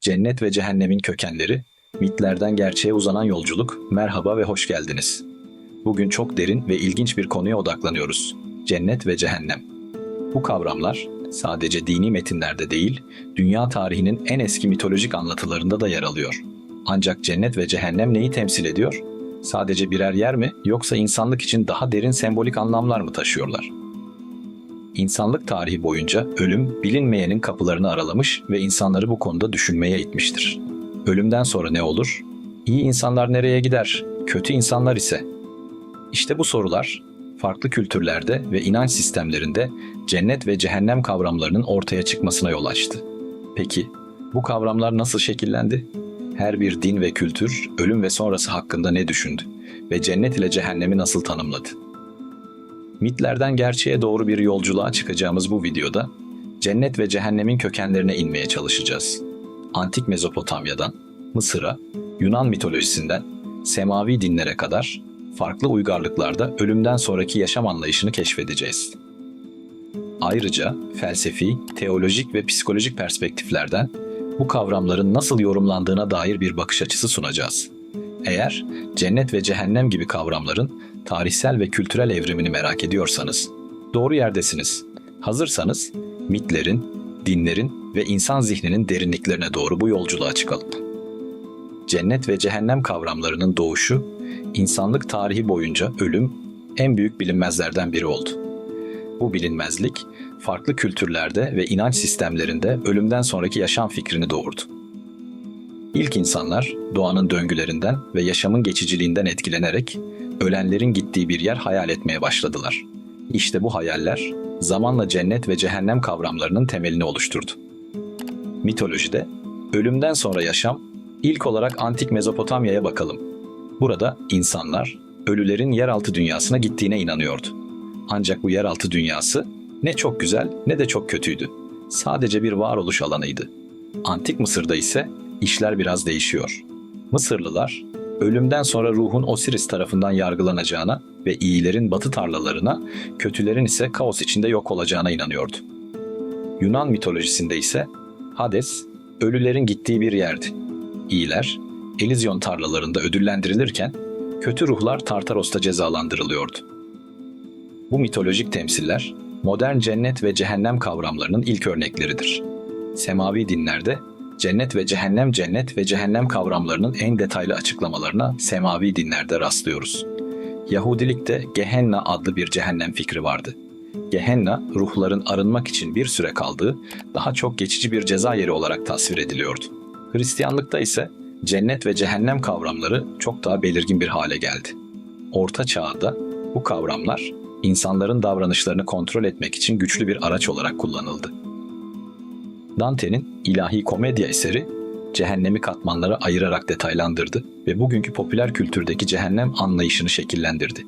Cennet ve Cehennemin Kökenleri, mitlerden gerçeğe uzanan yolculuk, merhaba ve hoş geldiniz. Bugün çok derin ve ilginç bir konuya odaklanıyoruz. Cennet ve Cehennem. Bu kavramlar sadece dini metinlerde değil, dünya tarihinin en eski mitolojik anlatılarında da yer alıyor. Ancak cennet ve cehennem neyi temsil ediyor? Sadece birer yer mi yoksa insanlık için daha derin sembolik anlamlar mı taşıyorlar? İnsanlık tarihi boyunca ölüm bilinmeyenin kapılarını aralamış ve insanları bu konuda düşünmeye itmiştir. Ölümden sonra ne olur? İyi insanlar nereye gider? Kötü insanlar ise? İşte bu sorular farklı kültürlerde ve inanç sistemlerinde cennet ve cehennem kavramlarının ortaya çıkmasına yol açtı. Peki bu kavramlar nasıl şekillendi? Her bir din ve kültür ölüm ve sonrası hakkında ne düşündü ve cennet ile cehennemi nasıl tanımladı? Mitlerden gerçeğe doğru bir yolculuğa çıkacağımız bu videoda cennet ve cehennemin kökenlerine inmeye çalışacağız. Antik Mezopotamya'dan Mısır'a, Yunan mitolojisinden semavi dinlere kadar farklı uygarlıklarda ölümden sonraki yaşam anlayışını keşfedeceğiz. Ayrıca felsefi, teolojik ve psikolojik perspektiflerden bu kavramların nasıl yorumlandığına dair bir bakış açısı sunacağız. Eğer cennet ve cehennem gibi kavramların tarihsel ve kültürel evrimini merak ediyorsanız doğru yerdesiniz. Hazırsanız mitlerin, dinlerin ve insan zihninin derinliklerine doğru bu yolculuğa çıkalım. Cennet ve cehennem kavramlarının doğuşu, insanlık tarihi boyunca ölüm en büyük bilinmezlerden biri oldu. Bu bilinmezlik, farklı kültürlerde ve inanç sistemlerinde ölümden sonraki yaşam fikrini doğurdu. İlk insanlar doğanın döngülerinden ve yaşamın geçiciliğinden etkilenerek ölenlerin gittiği bir yer hayal etmeye başladılar. İşte bu hayaller zamanla cennet ve cehennem kavramlarının temelini oluşturdu. Mitolojide ölümden sonra yaşam ilk olarak antik Mezopotamya'ya bakalım. Burada insanlar ölülerin yeraltı dünyasına gittiğine inanıyordu. Ancak bu yeraltı dünyası ne çok güzel ne de çok kötüydü. Sadece bir varoluş alanıydı. Antik Mısır'da ise işler biraz değişiyor. Mısırlılar ölümden sonra ruhun Osiris tarafından yargılanacağına ve iyilerin batı tarlalarına, kötülerin ise kaos içinde yok olacağına inanıyordu. Yunan mitolojisinde ise Hades ölülerin gittiği bir yerdi. İyiler Elizyon tarlalarında ödüllendirilirken kötü ruhlar Tartaros'ta cezalandırılıyordu. Bu mitolojik temsiller modern cennet ve cehennem kavramlarının ilk örnekleridir. Semavi dinlerde cennet ve cehennem cennet ve cehennem kavramlarının en detaylı açıklamalarına semavi dinlerde rastlıyoruz. Yahudilikte Gehenna adlı bir cehennem fikri vardı. Gehenna, ruhların arınmak için bir süre kaldığı, daha çok geçici bir ceza yeri olarak tasvir ediliyordu. Hristiyanlıkta ise cennet ve cehennem kavramları çok daha belirgin bir hale geldi. Orta Çağ'da bu kavramlar insanların davranışlarını kontrol etmek için güçlü bir araç olarak kullanıldı. Dante'nin ilahi komedya eseri cehennemi katmanlara ayırarak detaylandırdı ve bugünkü popüler kültürdeki cehennem anlayışını şekillendirdi.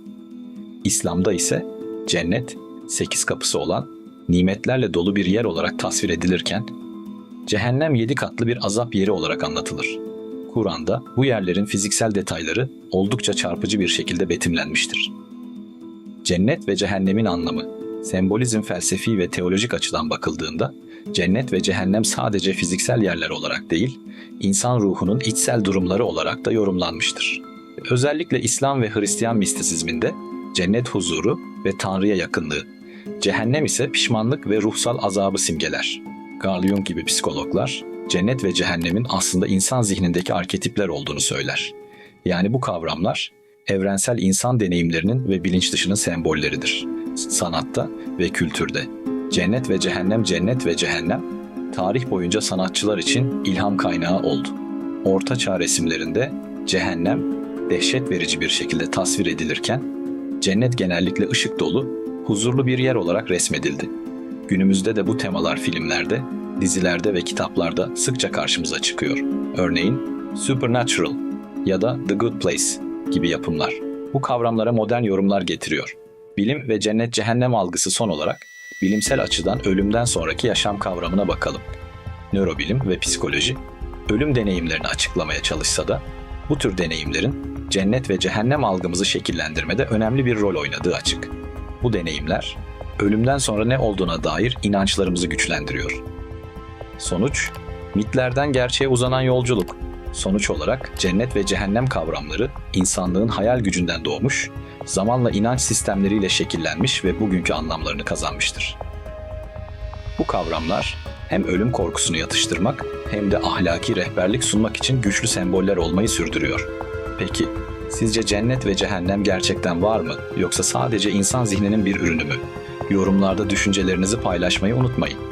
İslam'da ise cennet, sekiz kapısı olan, nimetlerle dolu bir yer olarak tasvir edilirken, cehennem yedi katlı bir azap yeri olarak anlatılır. Kur'an'da bu yerlerin fiziksel detayları oldukça çarpıcı bir şekilde betimlenmiştir. Cennet ve cehennemin anlamı, sembolizm felsefi ve teolojik açıdan bakıldığında, cennet ve cehennem sadece fiziksel yerler olarak değil, insan ruhunun içsel durumları olarak da yorumlanmıştır. Özellikle İslam ve Hristiyan mistisizminde cennet huzuru ve Tanrı'ya yakınlığı, cehennem ise pişmanlık ve ruhsal azabı simgeler. Carl Jung gibi psikologlar, cennet ve cehennemin aslında insan zihnindeki arketipler olduğunu söyler. Yani bu kavramlar evrensel insan deneyimlerinin ve bilinç dışının sembolleridir. Sanatta ve kültürde. Cennet ve cehennem, cennet ve cehennem tarih boyunca sanatçılar için ilham kaynağı oldu. Orta Çağ resimlerinde cehennem dehşet verici bir şekilde tasvir edilirken cennet genellikle ışık dolu, huzurlu bir yer olarak resmedildi. Günümüzde de bu temalar filmlerde, dizilerde ve kitaplarda sıkça karşımıza çıkıyor. Örneğin Supernatural ya da The Good Place gibi yapımlar. Bu kavramlara modern yorumlar getiriyor. Bilim ve cennet cehennem algısı son olarak bilimsel açıdan ölümden sonraki yaşam kavramına bakalım. Nörobilim ve psikoloji ölüm deneyimlerini açıklamaya çalışsa da bu tür deneyimlerin cennet ve cehennem algımızı şekillendirmede önemli bir rol oynadığı açık. Bu deneyimler ölümden sonra ne olduğuna dair inançlarımızı güçlendiriyor. Sonuç, Mitlerden gerçeğe uzanan yolculuk. Sonuç olarak cennet ve cehennem kavramları insanlığın hayal gücünden doğmuş, zamanla inanç sistemleriyle şekillenmiş ve bugünkü anlamlarını kazanmıştır. Bu kavramlar hem ölüm korkusunu yatıştırmak hem de ahlaki rehberlik sunmak için güçlü semboller olmayı sürdürüyor. Peki, sizce cennet ve cehennem gerçekten var mı yoksa sadece insan zihninin bir ürünü mü? Yorumlarda düşüncelerinizi paylaşmayı unutmayın.